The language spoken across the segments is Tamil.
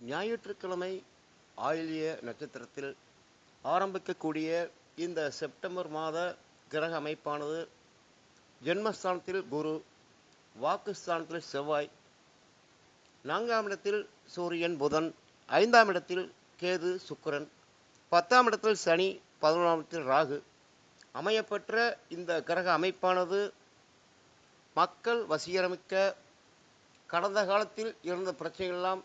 ஞாயிற்றுக்கிழமை ஆயில்ய நட்சத்திரத்தில் ஆரம்பிக்கக்கூடிய இந்த செப்டம்பர் மாத கிரக அமைப்பானது ஜென்மஸ்தானத்தில் குரு வாக்குஸ்தானத்தில் செவ்வாய் நான்காம் இடத்தில் சூரியன் புதன் ஐந்தாம் இடத்தில் கேது சுக்கரன் பத்தாம் இடத்தில் சனி பதினொன்றாம் இடத்தில் ராகு. அமையப்பெற்ற இந்த கிரக அமைப்பானது மக்கள் வசீகரமிக்க கடந்த காலத்தில் இருந்த பிரச்சனைகள்லாம்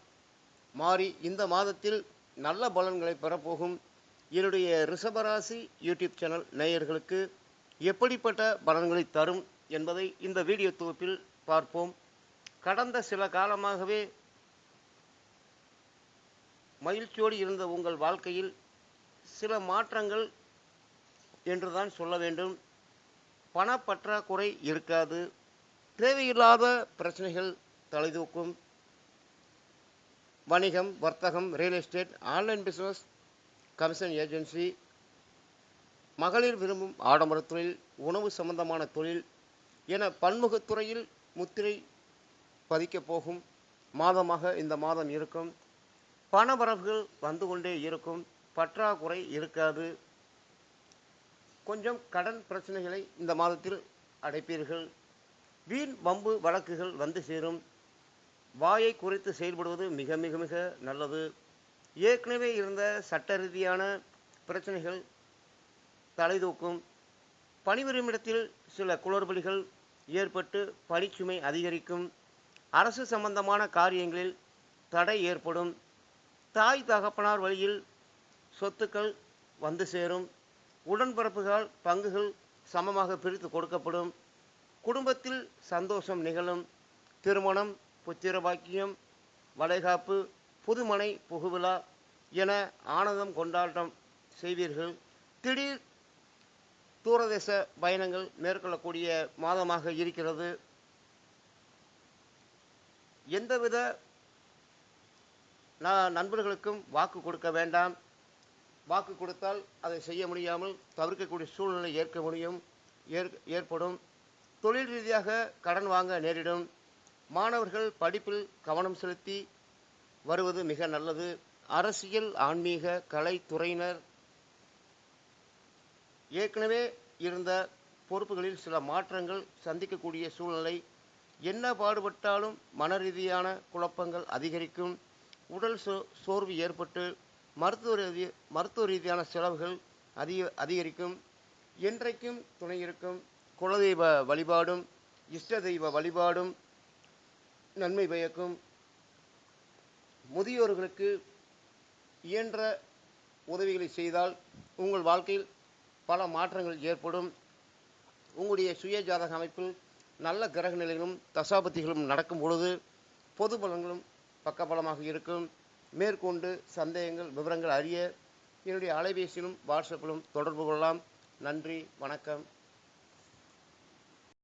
மாறி இந்த மாதத்தில் நல்ல பலன்களை பெறப்போகும் என்னுடைய ரிஷபராசி யூடியூப் சேனல் நேயர்களுக்கு எப்படிப்பட்ட பலன்களை தரும் என்பதை இந்த வீடியோ தொகுப்பில் பார்ப்போம். கடந்த சில காலமாகவே மகிழ்ச்சியோடு இருந்த உங்கள் வாழ்க்கையில் சில மாற்றங்கள் என்றுதான் சொல்ல வேண்டும். பணப்பற்றாக்குறை இருக்காது. தேவையில்லாத பிரச்சனைகள் தலைதூக்கும் வணிகம் வர்த்தகம் real estate online business commission agency மகளிர் விரும்பும் ஆடம்பர தொழில் உணவு சம்பந்தமான தொழில் என பன்முகத்துறையில் முத்திரை பதிக்கப் போகும் மாதமாக இந்த மாதம் இருக்கும். பணவரவுகள் வந்து கொண்டே இருக்கும். பற்றாக்குறை இருக்காது. கொஞ்சம் கடன் பிரச்சனைகளை இந்த மாதத்தில் அடைப்பீர்கள். வீண் வம்பு வழக்குகள் வந்து சேரும். வாயை குறைத்து செயல்படுவது மிக மிக மிக நல்லது. ஏற்கனவே இருந்த சட்ட ரீதியான பிரச்சனைகள் தலைதூக்கும் பணிபுரிமிடத்தில் சில குளறுபடிகள் ஏற்பட்டு பணிச்சுமை அதிகரிக்கும். அரசு சம்பந்தமான காரியங்களில் தடை ஏற்படும். தாய் தகப்பனார் வழியில் சொத்துக்கள் வந்து சேரும். உடன்பிறப்புகள் பங்குகள் சமமாக பிரித்து கொடுக்கப்படும். குடும்பத்தில் சந்தோஷம் நிகழும். திருமணம் புத்திர பாக்கியம் வளைகாப்பு புதுமனை புகுவிழா என ஆனந்தம் கொண்டாட்டம் செய்வீர்கள். திடீர் தூரதேச பயணங்கள் மேற்கொள்ளக்கூடிய மாதமாக இருக்கிறது. எந்தவித நான் நண்பர்களுக்கும் வாக்கு கொடுக்க வேண்டாம். வாக்கு கொடுத்தால் அதை செய்ய முடியாமல் தவிர்க்கக்கூடிய சூழ்நிலை ஏற்க முடியும் ஏற் ஏற்படும். தொழில் ரீதியாக கடன் வாங்க நேரிடும். மாணவர்கள் படிப்பில் கவனம் செலுத்தி வருவது மிக நல்லது. அரசியல் ஆன்மீக கலைத்துறையினர் ஏற்கனவே இருந்த பொறுப்புகளில் சில மாற்றங்கள் சந்திக்கக்கூடிய சூழ்நிலை. என்ன பாடுபட்டாலும் மன ரீதியான குழப்பங்கள் அதிகரிக்கும். உடல் சோ சோர்வு ஏற்பட்டு மருத்துவ ரீதி மருத்துவ ரீதியான செலவுகள் அதிக அதிகரிக்கும். என்றைக்கும் துணை இருக்கும். குலதெய்வ வழிபாடும் இஷ்ட தெய்வ வழிபாடும் நன்மை பயக்கும். முதியோர்களுக்கு இயன்ற உதவிகளை செய்தால் உங்கள் வாழ்க்கையில் பல மாற்றங்கள் ஏற்படும். உங்களுடைய சுய ஜாதக அமைப்பில் நல்ல கிரக நிலைகளும் தசாபத்திகளும் நடக்கும் பொழுது பொது பலன்களும் பக்கபலமாக இருக்கும். மேற்கொண்டு சந்தேகங்கள் விவரங்கள் அறிய என்னுடைய அலைபேசியிலும் வாட்ஸ்அப்பிலும் தொடர்பு கொள்ளலாம். நன்றி வணக்கம்.